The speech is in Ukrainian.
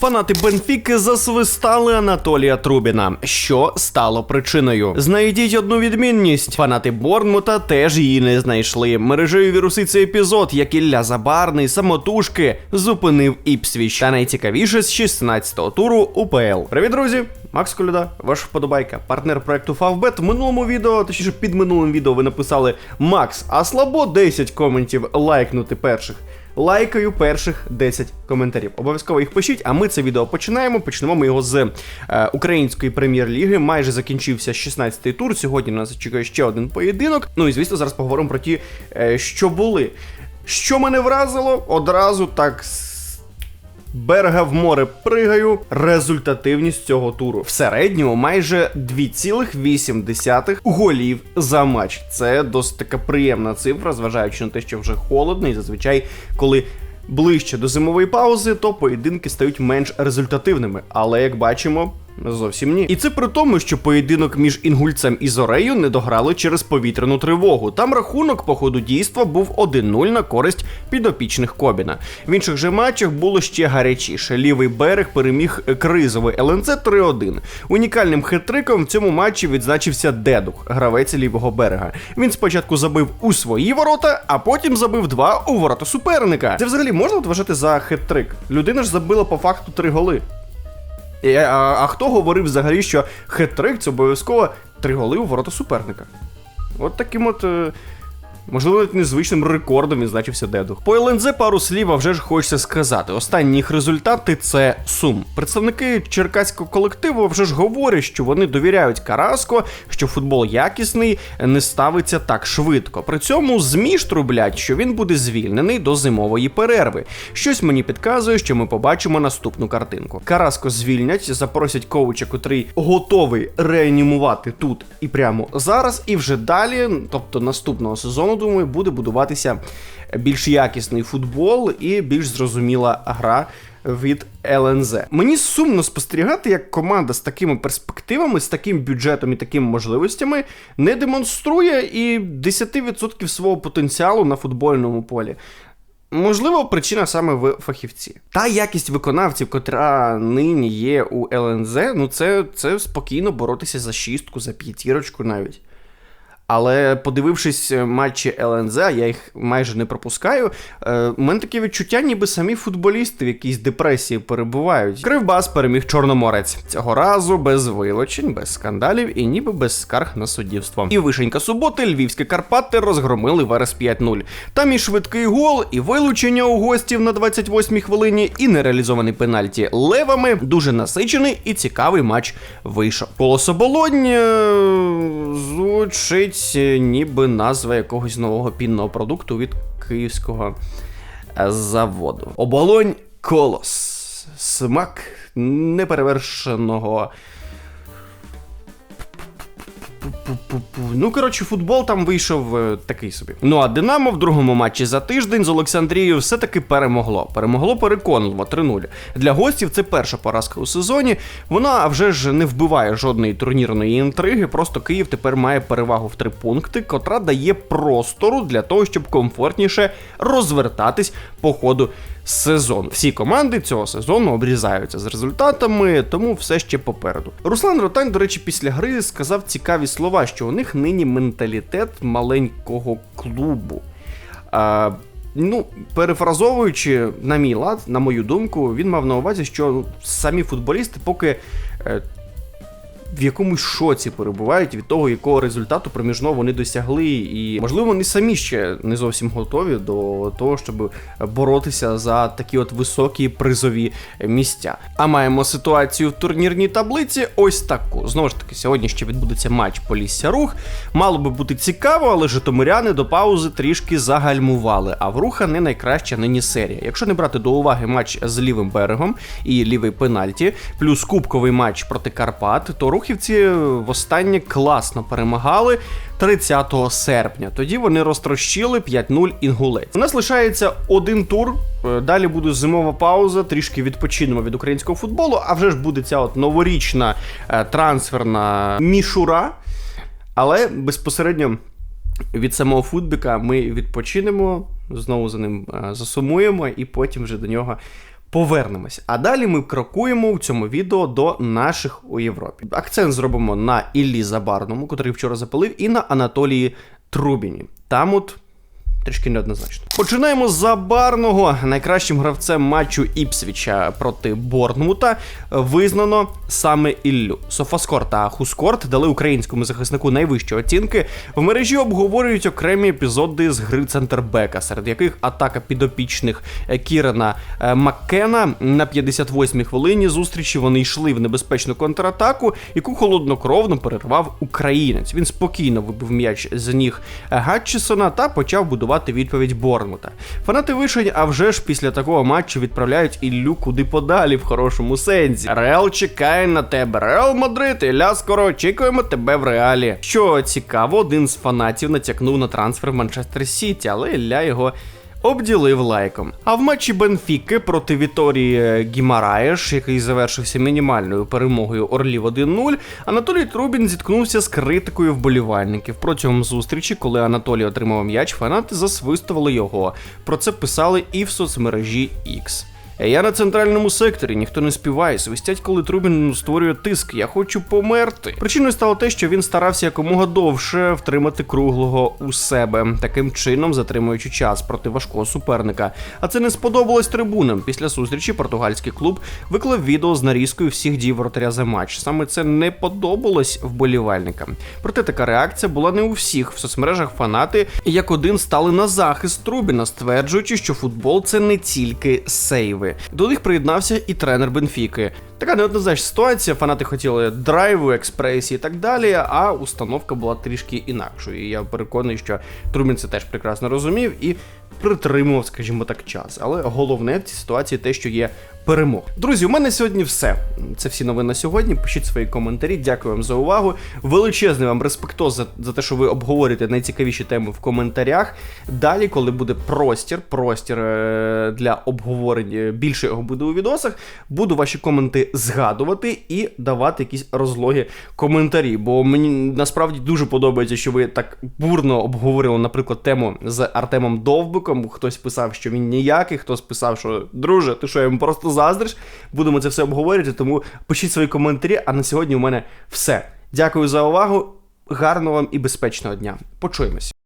Фанати Бенфіки засвистали Анатолія Трубіна, що стало причиною. Знайдіть одну відмінність. Фанати Борнмута теж її не знайшли. Мережею віруси цей епізод, як Ілля Забарний, самотужки зупинив Іпсвіч. Та найцікавіше з 16-го туру УПЛ. Привіт, друзі! Макс Коляда, ваш вподобайка, партнер проекту Фавбет. В минулому відео, точніше під минулим відео, ви написали Макс, а слабо 10 коментів лайкнути перших. Лайкаю перших 10 коментарів. Обов'язково їх пишіть, а ми це відео починаємо. Почнемо ми його з е, української прем'єр-ліги. Майже закінчився 16-й тур. Сьогодні нас чекає ще один поєдинок. Ну і звісно, зараз поговоримо про ті, е, що були. Що мене вразило, одразу так. Берега в море пригаю. Результативність цього туру. В середньому майже 2,8 голів за матч. Це досить така приємна цифра, зважаючи на те, що вже холодно, і зазвичай, коли ближче до зимової паузи, то поєдинки стають менш результативними. Але як бачимо. Зовсім ні. І це при тому, що поєдинок між інгульцем і Зорею не дограли через повітряну тривогу. Там рахунок по ходу дійства був 1-0 на користь підопічних Кобіна. В інших же матчах було ще гарячіше. Лівий берег переміг кризовий ЛНЦ 3-1. Унікальним хитриком в цьому матчі відзначився Дедух, гравець лівого берега. Він спочатку забив у свої ворота, а потім забив два у ворота суперника. Це взагалі можна вважати за хитрик? Людина ж забила по факту три голи. І, а, а хто говорив взагалі, що хет-трик це обов'язково три голи у ворота суперника? От таким от. Можливо, незвичним рекордом відзначився Дедух. По ЛНЗ пару слів, а вже ж хочеться сказати. Останні їх результати це сум. Представники черкаського колективу вже ж говорять, що вони довіряють Караско, що футбол якісний, не ставиться так швидко. При цьому ЗМІ трублять, що він буде звільнений до зимової перерви. Щось мені підказує, що ми побачимо наступну картинку. Караско звільнять, запросять коуча, котрий готовий реанімувати тут і прямо зараз, і вже далі, тобто наступного сезону, думаю, буде будуватися більш якісний футбол і більш зрозуміла гра. Від ЛНЗ мені сумно спостерігати, як команда з такими перспективами, з таким бюджетом і такими можливостями не демонструє і 10% свого потенціалу на футбольному полі. Можливо, причина саме в фахівці. Та якість виконавців, котра нині є у ЛНЗ, ну це, це спокійно боротися за шістку, за п'ятірочку навіть. Але подивившись матчі ЛНЗ, я їх майже не пропускаю. Е, у мене таке відчуття, ніби самі футболісти в якійсь депресії перебувають. Кривбас переміг Чорноморець. Цього разу без вилучень, без скандалів і ніби без скарг на суддівство. І вишенька суботи львівські Карпати розгромили Верес 5-0. Там і швидкий гол, і вилучення у гостів на 28-й хвилині, і нереалізований пенальті левами. Дуже насичений і цікавий матч вийшов. Колособолонь е, звучить е, ніби назва якогось нового пінного продукту від київського е, заводу. Оболонь колос. Смак неперевершеного. Ну, коротше, футбол там вийшов е, такий собі. Ну а Динамо в другому матчі за тиждень з Олександрією все-таки перемогло. Перемогло переконливо 3-0. Для гостів це перша поразка у сезоні. Вона вже ж не вбиває жодної турнірної інтриги. Просто Київ тепер має перевагу в три пункти, котра дає простору для того, щоб комфортніше розвертатись по ходу сезону. Всі команди цього сезону обрізаються з результатами, тому все ще попереду. Руслан Ротань, до речі, після гри сказав цікаві слова, що у них нині менталітет маленького клубу. А, Ну, перефразовуючи на мій лад, на мою думку, він мав на увазі, що самі футболісти поки е, в якомусь шоці перебувають від того, якого результату проміжного вони досягли, і можливо вони самі ще не зовсім готові до того, щоб боротися за такі от високі призові місця. А маємо ситуацію в турнірній таблиці. Ось таку. Знову ж таки, сьогодні ще відбудеться матч Полісся Рух. Мало би бути цікаво, але житомиряни до паузи трішки загальмували. А в руха не найкраща нині серія. Якщо не брати до уваги матч з лівим берегом і лівий пенальті, плюс кубковий матч проти Карпат, то рухівці востаннє класно перемагали 30 серпня. Тоді вони розтрощили 5-0 інгулець. У нас лишається один тур. е, Далі буде зимова пауза, трішки відпочинемо від українського футболу. А вже ж буде ця от новорічна е, трансферна мішура. Але безпосередньо від самого футбіка ми відпочинемо, знову за ним е, засумуємо, і потім вже до нього повернемось. А далі ми крокуємо в цьому відео до наших у Європі. Акцент зробимо на Іллі Забарному, котрий вчора запалив, і на Анатолії Трубіні. Там от. Трішки неоднозначно. Починаємо з забарного. Найкращим гравцем матчу Іпсвіча проти Борнмута визнано саме Іллю. Софаскор та Хускорт дали українському захиснику найвищі оцінки. В мережі обговорюють окремі епізоди з гри центрбека, серед яких атака підопічних е, Кірана е, Маккена на 58-й хвилині зустрічі вони йшли в небезпечну контратаку, яку холоднокровно перервав українець. Він спокійно вибив м'яч з ніг е, Гатчісона та почав будувати відповідь Борнмута. Фанати вишень, а вже ж після такого матчу відправляють Іллю куди подалі в хорошому сенсі. Реал чекає на тебе. Реал Мадрид, Ілля, скоро очікуємо тебе в реалі. Що цікаво, один з фанатів натякнув на трансфер в Манчестер Сіті, але Ілля його. Обділив лайком. А в матчі Бенфіки проти Віторії Гімараєш, який завершився мінімальною перемогою Орлів 1-0, Анатолій Трубін зіткнувся з критикою вболівальників. Протягом зустрічі, коли Анатолій отримав м'яч, фанати засвистували його. Про це писали і в соцмережі X. Я на центральному секторі, ніхто не співає, свистять, коли Трубін створює тиск. Я хочу померти. Причиною стало те, що він старався якомога довше втримати круглого у себе, таким чином затримуючи час проти важкого суперника. А це не сподобалось трибунам. Після зустрічі португальський клуб виклав відео з нарізкою всіх дій воротаря за матч. Саме це не подобалось вболівальникам. Проте така реакція була не у всіх. В соцмережах фанати як один стали на захист Трубіна, стверджуючи, що футбол це не тільки сейви. До них приєднався і тренер Бенфіки. Така неоднозначна ситуація. Фанати хотіли драйву, експресії і так далі. А установка була трішки інакшою. І я переконаний, що Трубін це теж прекрасно розумів і притримував, скажімо так, час. Але головне в цій ситуації те, що є перемог. Друзі, у мене сьогодні все. Це всі новини сьогодні. Пишіть свої коментарі. Дякую вам за увагу. Величезний вам респектоз за, за те, що ви обговорюєте найцікавіші теми в коментарях. Далі, коли буде простір, простір е- для обговорення, більше його буде у відосах, буду ваші коменти згадувати і давати якісь розлоги коментарі. Бо мені насправді дуже подобається, що ви так бурно обговорили, наприклад, тему з Артемом Довбиком. Хтось писав, що він ніякий, хтось писав, що друже, ти що йому просто заздриш. Будемо це все обговорювати, тому пишіть свої коментарі. А на сьогодні у мене все. Дякую за увагу. Гарного вам і безпечного дня. Почуємось.